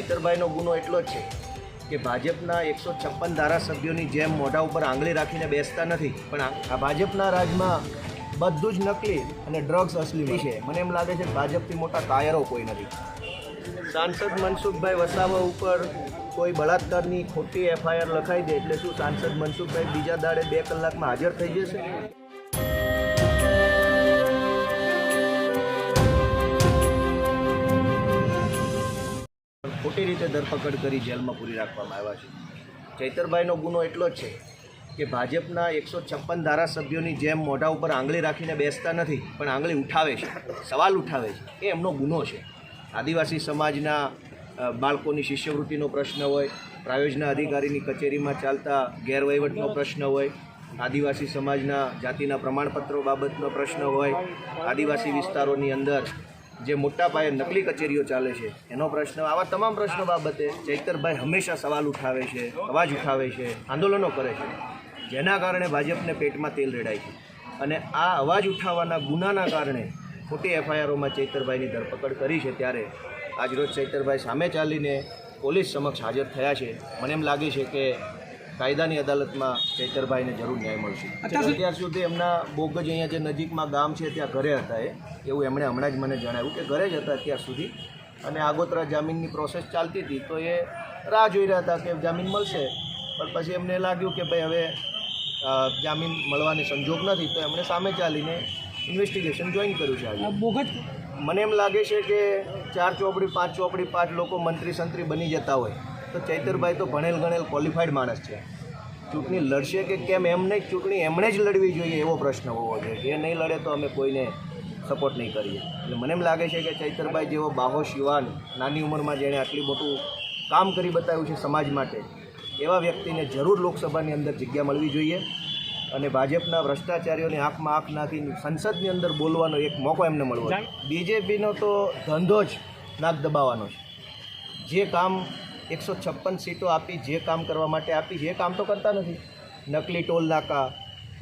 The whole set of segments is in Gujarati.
ચૈતરભાઈનો ગુનો એટલો છે કે ભાજપના એકસો છપ્પન ધારાસભ્યોની જેમ મોઢા ઉપર આંગળી રાખીને બેસતા નથી. પણ આ ભાજપના રાજમાં બધું જ નકલી અને ડ્રગ્સ અસલી છે. મને એમ લાગે છે ભાજપથી મોટા કાયરો કોઈ નથી. સાંસદ મનસુખભાઈ વસાવા ઉપર કોઈ બળાત્કારની ખોટી એફઆઈઆર લખાઈ દે એટલે શું સાંસદ મનસુખભાઈ બીજા દાડે બે કલાકમાં હાજર થઈ જશે? ખોટી રીતે ધરપકડ કરી જેલમાં પૂરી રાખવામાં આવ્યા છે. ચૈતરભાઈનો ગુનો એટલો જ છે કે ભાજપના એકસો છપ્પન ધારાસભ્યોની જેમ મોઢા ઉપર આંગળી રાખીને બેસતા નથી, પણ આંગળી ઉઠાવે છે, સવાલ ઉઠાવે છે. એ એમનો ગુનો છે. આદિવાસી સમાજના બાળકોની શિષ્યવૃત્તિનો પ્રશ્ન હોય, પ્રાયોજના અધિકારીની કચેરીમાં ચાલતા ગેરવહીવટનો પ્રશ્ન હોય, આદિવાસી સમાજના જાતિના પ્રમાણપત્રો બાબતનો પ્રશ્ન હોય, આદિવાસી વિસ્તારોની અંદર જે મોટા પાયે નકલી કચેરીઓ ચાલે છે, એનો પ્રશ્ન, આવા તમામ પ્રશ્નો બાબતે ચૈતરભાઈ હંમેશા સવાલ ઉઠાવે છે, અવાજ ઉઠાવે છે, આંદોલનો કરે છે. જેના કારણે ભાજપને પેટમાં તેલ રેડાય છે. અને આ અવાજ ઉઠાવવાના ગુનાના કારણે ખોટી એફઆઈઆરોમાં ચૈતરભાઈની ધરપકડ કરી છે ત્યારે આજરોજ ચૈતરભાઈ સામે ચાલીને પોલીસ સમક્ષ હાજર થયા છે. મને એમ લાગે છે કે કાયદાની અદાલતમાં ચૈતરભાઈને જરૂર ન્યાય મળશે. અત્યાર સુધી એમના બોગજ અહીંયા જે નજીકમાં ગામ છે ત્યાં ઘરે હતા એ એવું એમણે હમણાં જ મને જણાવ્યું કે ઘરે જ હતા અત્યાર સુધી. અને આગોતરા જામીનની પ્રોસેસ ચાલતી હતી તો એ રાહ જોઈ રહ્યા હતા કે જામીન મળશે. પણ પછી એમને લાગ્યું કે ભાઈ હવે જામીન મળવાની સંજોગ નથી તો એમણે સામે ચાલીને ઇન્વેસ્ટિગેશન જોઈન કર્યું છે આજે. બોગસ મને એમ લાગે છે કે ચાર ચોપડી પાંચ ચોપડી પાંચ લોકો મંત્રી સંત્રી બની જતા હોય. તો ચૈતરભાઈ તો ભણેલ ગણેલ ક્વોલિફાઈડ માણસ છે. ચૂંટણી લડશે કે કેમ એમ નહીં ચૂંટણી એમણે જ લડવી જોઈએ એવો પ્રશ્ન હોવો જોઈએ. એ નહીં લડે તો અમે કોઈને સપોર્ટ નહીં કરીએ. એટલે મને એમ લાગે છે કે ચૈતરભાઈ જેવો બાહોશ યુવાન નાની ઉંમરમાં જેણે આટલી મોટું કામ કરી બતાવ્યું છે સમાજ માટે એવા વ્યક્તિને જરૂર લોકસભાની અંદર જગ્યા મળવી જોઈએ અને ભાજપના ભ્રષ્ટાચારીઓને આંખમાં આંખ નાખીને સંસદની અંદર બોલવાનો એક મોકો એમને મળવો બીજેપીનો તો ધંધો જ નાક દબાવવાનો છે. જે કામ એકસો છપ્પન સીટો આપી જે કામ કરવા માટે આપી છે એ કામ તો કરતા નથી. નકલી ટોલ નાકા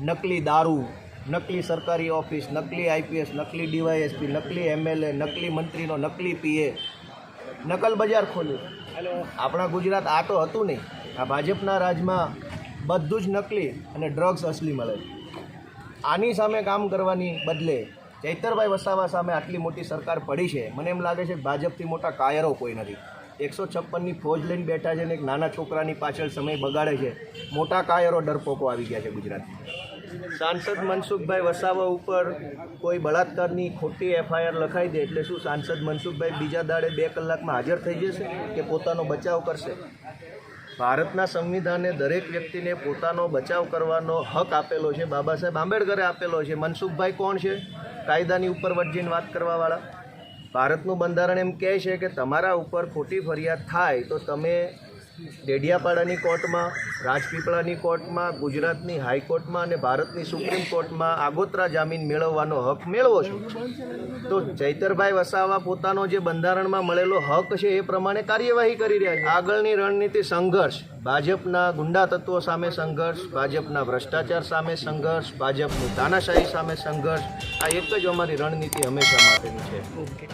નકલી દારૂ નકલી સરકારી ઓફિસ નકલી આઈપીએસ નકલી ડીવાયએસપી નકલી એમએલએ નકલી મંત્રીનો નકલી પીએ નકલ બજાર ખોલ્યું. આપણા ગુજરાત આ તો હતું નહીં. આ ભાજપના રાજમાં બધું જ નકલી અને ડ્રગ્સ અસલી મળે આની સામે કામ કરવાની બદલે ચૈતરભાઈ વસાવા સામે આટલી મોટી સરકાર પડી છે. મને એમ લાગે છે ભાજપથી મોટા કાયરો કોઈ નથી. એકસો છપ્પનની ફોજ લઈને બેઠા છે ને એક નાના છોકરાની પાછળ સમય બગાડે છે. મોટા કાયરો ડરપોકો આવી ગયા છે ગુજરાતમાં. સાંસદ મનસુખભાઈ વસાવા ઉપર કોઈ બળાત્કારની ખોટી એફઆઈઆર લખાઈ દે એટલે શું સાંસદ મનસુખભાઈ બીજા દાડે બે કલાકમાં હાજર થઈ જશે કે પોતાનો બચાવ કરશે? ભારતના સંવિધાને દરેક વ્યક્તિને પોતાનો બચાવ કરવાનો હક આપેલો છે. બાબા સાહેબ આંબેડકરે આપેલો છે. મનસુખભાઈ કોણ છે? કાયદાની ઉપર વટજીને વાત કરવાવાળા? ભારતનું બંધારણ એમ કહે છે કે તમારા ઉપર ખોટી ફરિયાદ થાય તો તમે ડેડિયાપાડાની કોર્ટમાં, રાજપીપળાની કોર્ટમાં, ગુજરાતની હાઈકોર્ટમાં અને ભારતની સુપ્રીમ કોર્ટમાં આગોતરા જામીન મેળવવાનો હક મેળવો છો? તો ચૈતરભાઈ વસાવા પોતાનો જે બંધારણમાં મળેલો હક છે એ પ્રમાણે કાર્યવાહી કરી રહ્યા છે. આગળની રણનીતિ સંઘર્ષ. ભાજપના ગુંડા તત્વો સામે સંઘર્ષ, ભાજપના ભ્રષ્ટાચાર સામે સંઘર્ષ, ભાજપની તાનાશાહી સામે સંઘર્ષ. આ એક જ અમારી રણનીતિ હંમેશા માટેની છે. ઓકે